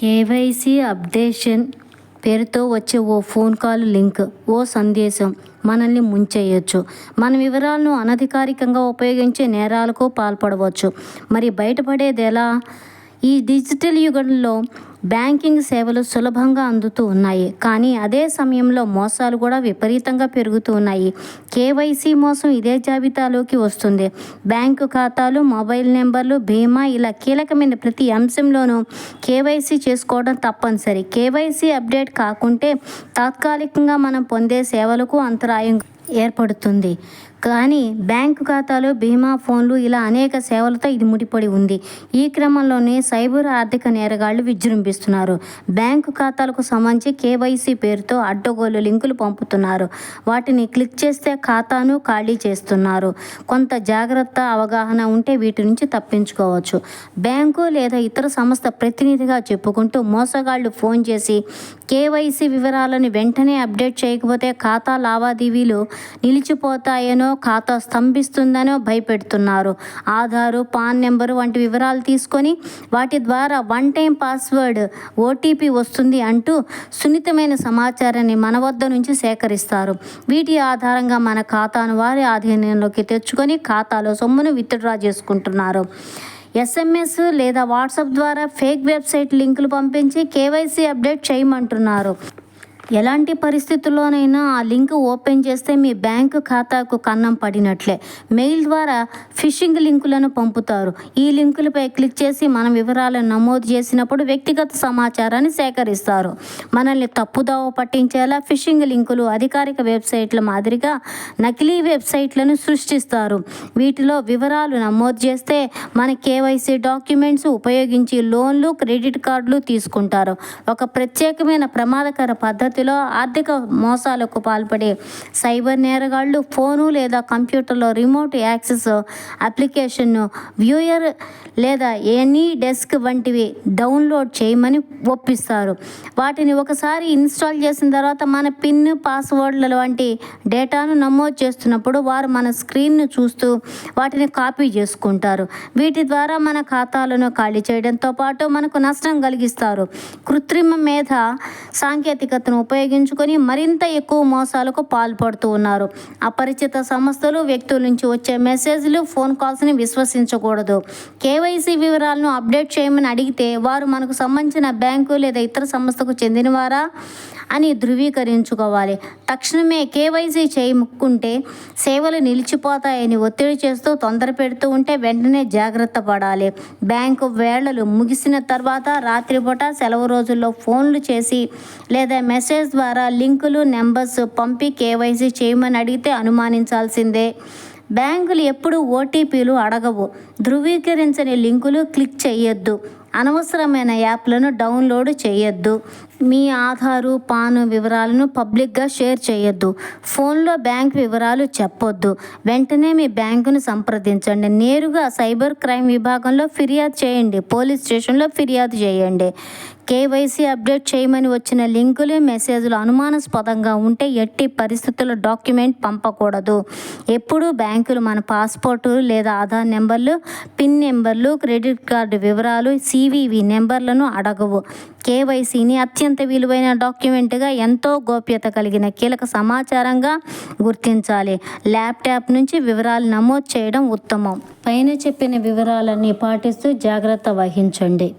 KYC updation పేరుతో వచ్చే ఓ ఫోన్ కాల్ లింక్ ఓ సందేశం మనల్ని ముంచేయచ్చు. మన వివరాలను అనధికారికంగా ఉపయోగించే నేరాలకు పాల్పడవచ్చు. మరి బయటపడేది ఎలా? ఈ డిజిటల్ యుగంలో బ్యాంకింగ్ సేవలు సులభంగా అందుతూ ఉన్నాయి. కానీ అదే సమయంలో మోసాలు కూడా విపరీతంగా పెరుగుతూ ఉన్నాయి. కేవైసీ మోసం ఇదే జాబితాలోకి వస్తుంది. బ్యాంకు ఖాతాలు మొబైల్ నెంబర్లు బీమా ఇలా కీలకమైన ప్రతి అంశంలోనూ కేవైసీ చేసుకోవడం తప్పనిసరి. కేవైసీ అప్డేట్ కాకుంటే తాత్కాలికంగా మనం పొందే సేవలకు అంతరాయం ఏర్పడుతుంది. కానీ బ్యాంకు ఖాతాలు బీమా ఫోన్లు ఇలా అనేక సేవలతో ఇది ముడిపడి ఉంది. ఈ క్రమంలోనే సైబర్ ఆర్థిక నేరగాళ్ళు విజృంభిస్తున్నారు. బ్యాంకు ఖాతాలకు సంబంధించి కేవైసీ పేరుతో అడ్డగోలు లింకులు పంపుతున్నారు. వాటిని క్లిక్ చేస్తే ఖాతాను ఖాళీ చేస్తున్నారు. కొంత జాగ్రత్త అవగాహన ఉంటే వీటి నుంచి తప్పించుకోవచ్చు. బ్యాంకు లేదా ఇతర సంస్థ ప్రతినిధిగా చెప్పుకుంటూ మోసగాళ్ళు ఫోన్ చేసి కేవైసీ వివరాలను వెంటనే అప్డేట్ చేయకపోతే ఖాతా లావాదేవీలు నిలిచిపోతాయనో ఖాతా స్తంభిస్తుందనో భయపెడుతున్నారు. ఆధారు పాన్ నెంబరు వంటి వివరాలు తీసుకొని వాటి ద్వారా వన్ టైం పాస్వర్డ్ ఓటీపీ వస్తుంది అంటూ సున్నితమైన సమాచారాన్ని మన వద్ద నుంచి సేకరిస్తారు. వీటి ఆధారంగా మన ఖాతాను వారి ఆధీనంలోకి తెచ్చుకొని ఖాతాలో సొమ్మును విత్డ్రా చేసుకుంటున్నారు. ఎస్ఎంఎస్ లేదా వాట్సాప్ ద్వారా ఫేక్ వెబ్సైట్ లింకులు పంపించి కేవైసీ అప్డేట్ చేయమంటున్నారు. ఎలాంటి పరిస్థితుల్లోనైనా ఆ లింక్ ఓపెన్ చేస్తే మీ బ్యాంకు ఖాతాకు కన్నం పడినట్లే. మెయిల్ ద్వారా ఫిషింగ్ లింకులను పంపుతారు. ఈ లింకులపై క్లిక్ చేసి మన వివరాలను నమోదు చేసినప్పుడు వ్యక్తిగత సమాచారాన్ని సేకరిస్తారు. మనల్ని తప్పుదావ పట్టించేలా ఫిషింగ్ లింకులు అధికారిక వెబ్సైట్ల మాదిరిగా నకిలీ వెబ్సైట్లను సృష్టిస్తారు. వీటిలో వివరాలు నమోదు చేస్తే మన కేవైసీ డాక్యుమెంట్స్ ఉపయోగించి లోన్లు క్రెడిట్ కార్డులు తీసుకుంటారు. ఒక ప్రత్యేకమైన ప్రమాదకర పద్ధతి పద్ధతిలో ఆర్థిక మోసాలకు పాల్పడే సైబర్ నేరగాళ్ళు ఫోను లేదా కంప్యూటర్లో రిమోట్ యాక్సెస్ అప్లికేషన్ను వ్యూయర్ లేదా ఎనీ డెస్క్ వంటివి డౌన్లోడ్ చేయమని ఒప్పిస్తారు. వాటిని ఒకసారి ఇన్స్టాల్ చేసిన తర్వాత మన పిన్ పాస్వర్డ్ల వంటి డేటాను నమోదు చేస్తున్నప్పుడు వారు మన స్క్రీన్ను చూస్తూ వాటిని కాపీ చేసుకుంటారు. వీటి ద్వారా మన ఖాతాలను ఖాళీ చేయడంతో పాటు మనకు నష్టం కలిగిస్తారు. కృత్రిమ మేధ సాంకేతికతను ఉపయోగించుకొని మరింత ఎక్కువ మోసాలకు పాల్పడుతూ ఉన్నారు. అపరిచిత సంస్థలు వ్యక్తుల నుంచి వచ్చే మెసేజ్లు ఫోన్ కాల్స్ని విశ్వసించకూడదు. కేవైసీ వివరాలను అప్డేట్ చేయమని అడిగితే వారు మనకు సంబంధించిన బ్యాంకు లేదా ఇతర సంస్థకు చెందినవారా? అని ధృవీకరించుకోవాలి. తక్షణమే కేవైసీ చేయముక్కుంటే సేవలు నిలిచిపోతాయని ఒత్తిడి చేస్తూ తొందర పెడుతూ ఉంటే వెంటనే జాగ్రత్త పడాలి. బ్యాంకు వేళలు ముగిసిన తర్వాత రాత్రిపూట సెలవు రోజుల్లో ఫోన్లు చేసి లేదా మెసేజ్ ద్వారా లింకులు నెంబర్స్ పంపి కేవైసీ చేయమని అడిగితే అనుమానించాల్సిందే. బ్యాంకులు ఎప్పుడూ ఓటీపీలు అడగవు. ధృవీకరించని లింకులు క్లిక్ చేయొద్దు అనవసరమైన యాప్లను డౌన్లోడ్ చేయొద్దు. మీ ఆధారు పాను వివరాలను పబ్లిక్గా షేర్ చేయొద్దు. ఫోన్లో బ్యాంక్ వివరాలు చెప్పొద్దు. వెంటనే మీ బ్యాంకును సంప్రదించండి. నేరుగా సైబర్ క్రైమ్ విభాగంలో ఫిర్యాదు చేయండి. పోలీస్ స్టేషన్లో ఫిర్యాదు చేయండి. కేవైసీ అప్డేట్ చేయమని వచ్చిన లింకులు మెసేజ్లు అనుమానాస్పదంగా ఉంటే ఎట్టి పరిస్థితుల్లో డాక్యుమెంట్ పంపకూడదు. ఎప్పుడూ బ్యాంకులు మన పాస్పోర్టు లేదా ఆధార్ నెంబర్లు పిన్ నెంబర్లు క్రెడిట్ కార్డు వివరాలు సి సివివి నెంబర్లను అడగవు. కేవైసీని అత్యంత విలువైన డాక్యుమెంట్గా ఎంతో గోప్యత కలిగిన కీలక సమాచారంగా గుర్తించాలి. ల్యాప్టాప్ నుంచి వివరాలు నమోదు చేయడం ఉత్తమం. పైన చెప్పిన వివరాలన్నీ పాటిస్తూ జాగ్రత్త వహించండి.